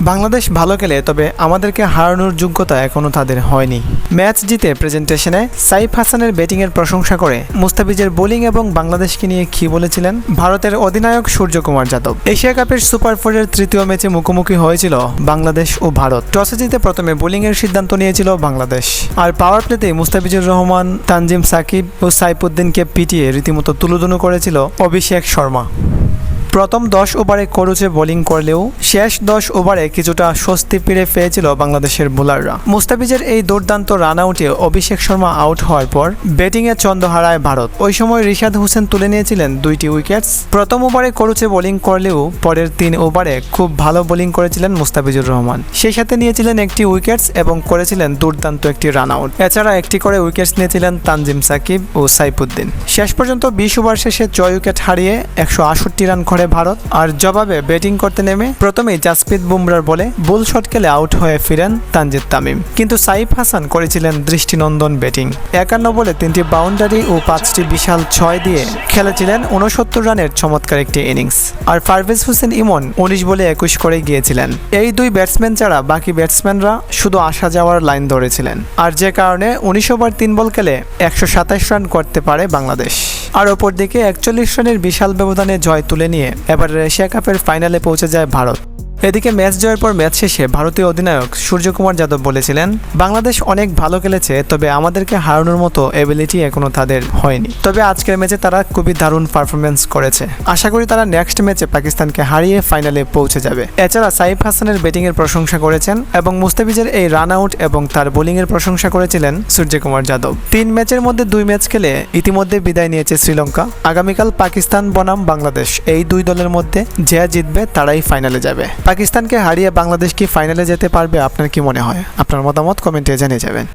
বাংলাদেশ ভালো খেলে, তবে আমাদেরকে হারানোর যোগ্যতা এখনও তাদের হয়নি। ম্যাচ জিতে প্রেজেন্টেশনে সাইফ হাসানের ব্যাটিংয়ের প্রশংসা করে মুস্তাফিজের বোলিং এবং বাংলাদেশকে নিয়ে কি বলেছিলেন? ভারতের অধিনায়ক সূর্যকুমার যাদব। এশিয়া কাপের সুপার ফোরের তৃতীয় ম্যাচে মুখোমুখি হয়েছিল বাংলাদেশ ও ভারত। টসে জিতে প্রথমে বোলিংয়ের সিদ্ধান্ত নিয়েছিল বাংলাদেশ। আর পাওয়ার প্লেতে মুস্তাফিজুর রহমান, তানজিম সাকিব ও সাইফুদ্দিনকে পিটিয়ে রীতিমতো তুলুদুনু করেছিল অভিষেক শর্মা। প্রথম দশ ওভারে করুচে বোলিং করলেও শেষ দশ ওভারে কিছুটা স্বস্তি ফিরে পেয়েছিল বাংলাদেশের বোলাররা। মুস্তাফিজের এই দুর্দান্ত রান আউটে অভিষেক শর্মা আউট হওয়ার পর ব্যাটিংয়ে ছন্দ হারায় ভারত। ওই সময় রিশাদ হোসেন তুলে নিয়েছিলেন দুইটি উইকেটস। প্রথম ওভারে করুচে বোলিং করলেও পরের তিন ওভারে খুব ভালো বোলিং করেছিলেন মুস্তাফিজুর রহমান। সেই সাথে নিয়েছিলেন একটি উইকেটস এবং করেছিলেন দুর্দান্ত একটি রান আউট এছাড়া একটি করে উইকেটস নিয়েছিলেন তানজিম সাকিব ও সাইফুদ্দিন। শেষ পর্যন্ত বিশ ওভার শেষে ছয় উইকেট হারিয়ে একশো রান করে ভারত আর জবাবে ব্যাটিং করতে নেমে প্রথমেই জাসপ্রীত বুমরার বলে বুল শট খেলে আউট হয়ে ফিরেন তানজিদ তামিম। কিন্তু সাইফ হাসান করেছিলেন দৃষ্টিনন্দন ব্যাটিং। একান্ন বলে তিনটি বাউন্ডারি ও পাঁচটি বিশাল ছয় দিয়ে খেলেছিলেন উনসত্তর রানের চমৎকার একটি ইনিংস। আর পারভেজ হোসেন ইমন উনিশ বলে একুশ করে গিয়েছিলেন। এই দুই ব্যাটসম্যান ছাড়া বাকি ব্যাটসম্যানরা শুধু আসা যাওয়ার লাইন ধরেছিলেন। আর যে কারণে উনিশ ওভার তিন বল খেলে একশো সাতাশ রান করতে পারে বাংলাদেশ। আর ওপর দিকে একচল্লিশ রানের বিশাল ব্যবধানে জয় তুলে নিয়ে। এবার এশিয়া কাপের ফাইনালে পৌঁছে যায় ভারত। এদিকে ম্যাচ জয়ের পর ম্যাচ শেষে ভারতীয় অধিনায়ক সূর্যকুমার যাদব বলেছিলেন, বাংলাদেশ অনেক ভালো খেলেছে, তবে আমাদেরকে হারানোর মতো এবিলিটি এখনও তাদের হয়নি। তবে আজকের ম্যাচে তারা খুবই দারুণ পারফরমেন্স করেছে। আশা করি তারা নেক্সট ম্যাচে পাকিস্তানকে হারিয়ে ফাইনালে পৌঁছে যাবে। এছাড়া সাইফ হাসানের ব্যাটিংয়ের প্রশংসা করেছেন এবং মুস্তাফিজের এই রান আউট এবং তার বোলিংয়ের প্রশংসা করেছিলেন সূর্যকুমার যাদব। তিন ম্যাচের মধ্যে দুই ম্যাচ খেলে ইতিমধ্যে বিদায় নিয়েছে শ্রীলঙ্কা। আগামীকাল পাকিস্তান বনাম বাংলাদেশ। এই দুই দলের মধ্যে যে জিতবে তারাই ফাইনালে যাবে। পাকিস্তানকে হারিয়ে বাংলাদেশ কি ফাইনালে যেতে পারবে? আপনার কি মনে হয়? আপনার মতামত কমেন্টে জানিয়ে যাবেন।